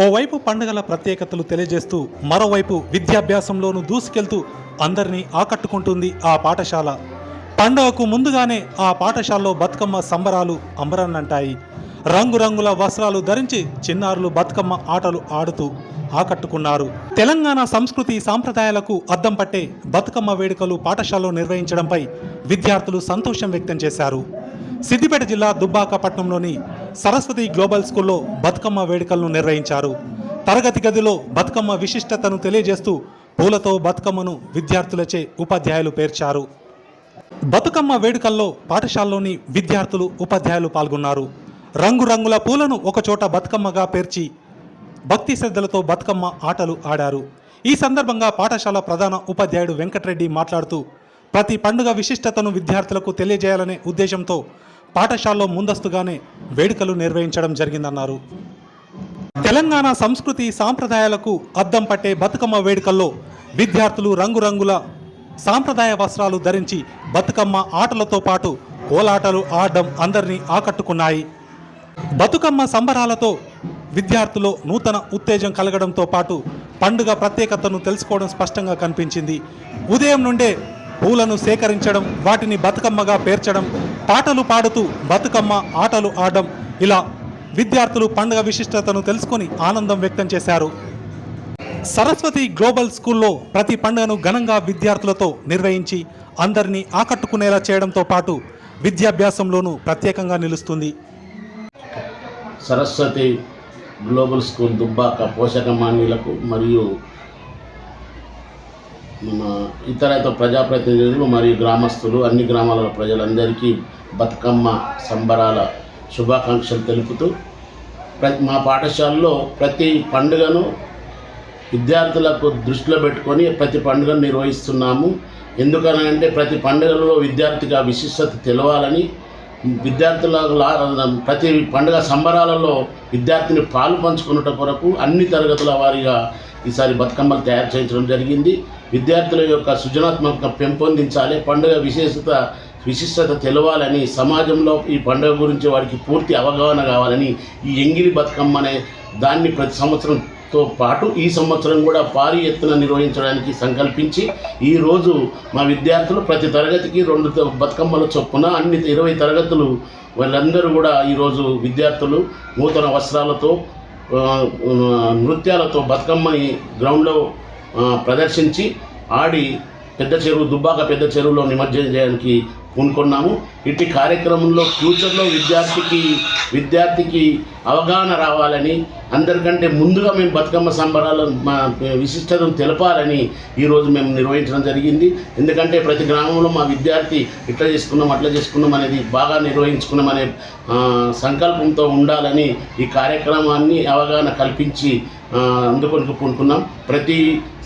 ఓవైపు పండుగల ప్రత్యేకతలు తెలియజేస్తూ మరోవైపు విద్యాభ్యాసంలోనూ దూసుకెళ్తూ అందరినీ ఆకట్టుకుంటుంది ఆ పాఠశాల. పండుగకు ముందుగానే ఆ పాఠశాలలో బతుకమ్మ సంబరాలు అంబరన్నంటాయి. రంగురంగుల వస్త్రాలు ధరించి చిన్నారులు బతుకమ్మ ఆటలు ఆడుతూ ఆకట్టుకున్నారు. తెలంగాణ సంస్కృతి సాంప్రదాయాలకు అద్దం పట్టే బతుకమ్మ వేడుకలు పాఠశాలలో నిర్వహించడంపై విద్యార్థులు సంతోషం వ్యక్తం చేశారు. సిద్దిపేట జిల్లా దుబ్బాకపట్నంలోని సరస్వతి గ్లోబల్ స్కూల్లో బతుకమ్మ వేడుకలను నిర్వహించారు. తరగతి గదిలో బతుకమ్మ విశిష్టతను తెలియజేస్తూ పూలతో బతుకమ్మను విద్యార్థులచే ఉపాధ్యాయులు పేర్చారు. బతుకమ్మ వేడుకల్లో పాఠశాలలోని విద్యార్థులు ఉపాధ్యాయులు పాల్గొన్నారు. రంగురంగుల పూలను ఒకచోట బతుకమ్మగా పేర్చి భక్తి శ్రద్ధలతో బతుకమ్మ ఆటలు ఆడారు. ఈ సందర్భంగా పాఠశాల ప్రధాన ఉపాధ్యాయుడు వెంకటరెడ్డి మాట్లాడుతూ ప్రతి పండుగ విశిష్టతను విద్యార్థులకు తెలియజేయాలనే ఉద్దేశంతో పాఠశాలలో ముందస్తుగానే వేడుకలు నిర్వహించడం జరిగిందన్నారు. తెలంగాణ సంస్కృతి సాంప్రదాయాలకు అద్దం పట్టే బతుకమ్మ వేడుకల్లో విద్యార్థులు రంగురంగుల సాంప్రదాయ వస్త్రాలు ధరించి బతుకమ్మ ఆటలతో పాటు కోలాటలు ఆడడం అందరినీ ఆకట్టుకున్నాయి. బతుకమ్మ సంబరాలతో విద్యార్థులు నూతన ఉత్తేజం కలగడంతో పాటు పండుగ ప్రత్యేకతను తెలుసుకోవడం స్పష్టంగా కనిపించింది. ఉదయం నుండే పూలను సేకరించడం వాటిని బతుకమ్మగా పేర్చడం పాటలు పాడుతూ బతుకమ్మ ఆటలు ఆడడం ఇలా విద్యార్థులు పండుగ విశిష్టతను తెలుసుకొని ఆనందం వ్యక్తం చేశారు. సరస్వతి గ్లోబల్ స్కూల్లో ప్రతి పండుగను ఘనంగా విద్యార్థులతో నిర్వహించి అందరినీ ఆకట్టుకునేలా చేయడంతో పాటు విద్యాభ్యాసంలోనూ ప్రత్యేకంగా నిలుస్తుంది. సరస్వతి గ్లోబల్ స్కూల్ దుబ్బాక పోషకమాన్యులకు మరియు మన ఇతర ఇతర ప్రజాప్రతినిధులు మరియు గ్రామస్తులు అన్ని గ్రామాల ప్రజలందరికీ బతుకమ్మ సంబరాల శుభాకాంక్షలు తెలుపుతూ ప్రతి మా పాఠశాలలో ప్రతి పండుగను విద్యార్థులకు దృష్టిలో పెట్టుకొని ప్రతి పండుగను నిర్వహిస్తున్నాము. ఎందుకనంటే ప్రతి పండుగలలో విద్యార్థికి ఆ విశిష్టత తెలవాలని విద్యార్థుల ప్రతి పండుగ సంబరాలలో విద్యార్థిని పాలు పంచుకున్నట కొరకు అన్ని తరగతుల వారిగా ఈసారి బతుకమ్మలు తయారు చేయించడం జరిగింది. విద్యార్థుల యొక్క సృజనాత్మక పెంపొందించాలి. పండుగ విశేషత విశిష్టత తెలవాలని సమాజంలో ఈ పండుగ గురించి వాడికి పూర్తి అవగాహన కావాలని ఈ ఎంగిలి బతుకమ్మ అనే దాన్ని ప్రతి సంవత్సరంతో పాటు ఈ సంవత్సరం కూడా భారీ ఎత్తున నిర్వహించడానికి సంకల్పించి ఈరోజు మా విద్యార్థులు ప్రతి తరగతికి రెండు బతుకమ్మల చొప్పున అన్ని ఇరవై తరగతులు వాళ్ళందరూ కూడా ఈరోజు విద్యార్థులు నూతన వస్త్రాలతో నృత్యాలతో బతుకమ్మని గ్రౌండ్లో ప్రదర్శించి ఆడి పెద్ద చెరువు దుబ్బాక పెద్ద చెరువులో నిమజ్జనం చేయడానికి పూనుకున్నాము. ఇట్టి కార్యక్రమంలో ఫ్యూచర్లో విద్యార్థికి విద్యార్థికి అవగాహన రావాలని అందరికంటే ముందుగా మేము బతుకమ్మ సంబరాల మా విశిష్టతను తెలపాలని ఈరోజు మేము నిర్వహించడం జరిగింది. ఎందుకంటే ప్రతి గ్రామంలో మా విద్యార్థి ఇట్లా చేసుకున్నాం అట్లా చేసుకున్నాం అనేది బాగా నిర్వహించుకున్నాం అనే సంకల్పంతో ఉండాలని ఈ కార్యక్రమాన్ని అవగాహన కల్పించి ఆ, అందుకొని పూనుకున్నాం. ప్రతి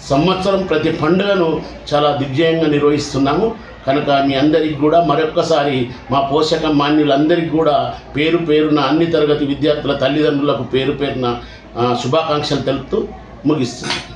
సంవత్సరం ప్రతి పండుగను చాలా దిగ్జయంగా నిర్వహిస్తున్నాము. కనుక మీ అందరికి కూడా మరొక్కసారి మా పోషక మాన్యులందరికీ కూడా పేరు పేరున అన్ని తరగతి విద్యార్థుల తల్లిదండ్రులకు పేరు పేరున శుభాకాంక్షలు తెలుపుతూ ముగిస్తున్నాను.